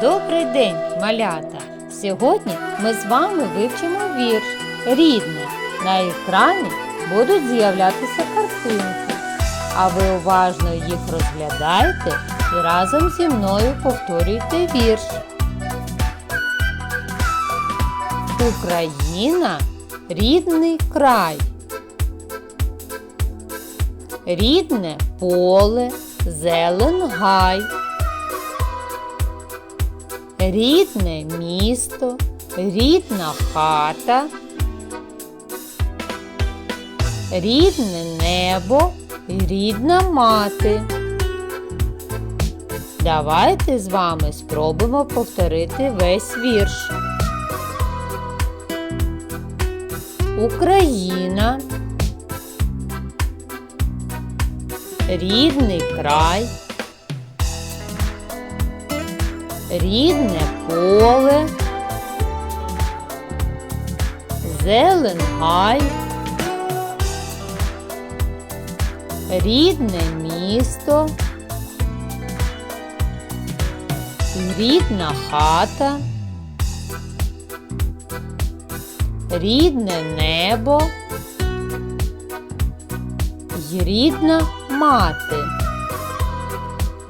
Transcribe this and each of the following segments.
Добрий день, малята! Сьогодні ми з вами вивчимо вірш Рідне. На екрані будуть з'являтися картинки, а ви уважно їх розглядаєте і разом зі мною повторюйте вірш. Україна рідний край. Рідне поле, зелен гай. Рідне місто, рідна хата, рідне небо, рідна мати. Давайте з вами спробуємо повторити весь вірш. Україна, рідний край. Рідне поле, зелен гай, рідне місто, рідна хата, рідне небо. Рідна мати.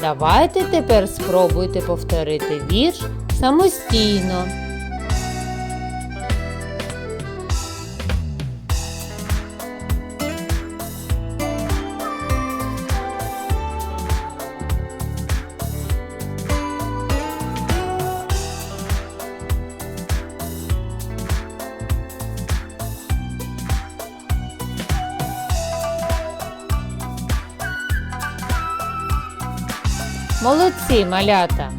Давайте тепер спробуйте повторити вірш самостійно. Молодці, малята!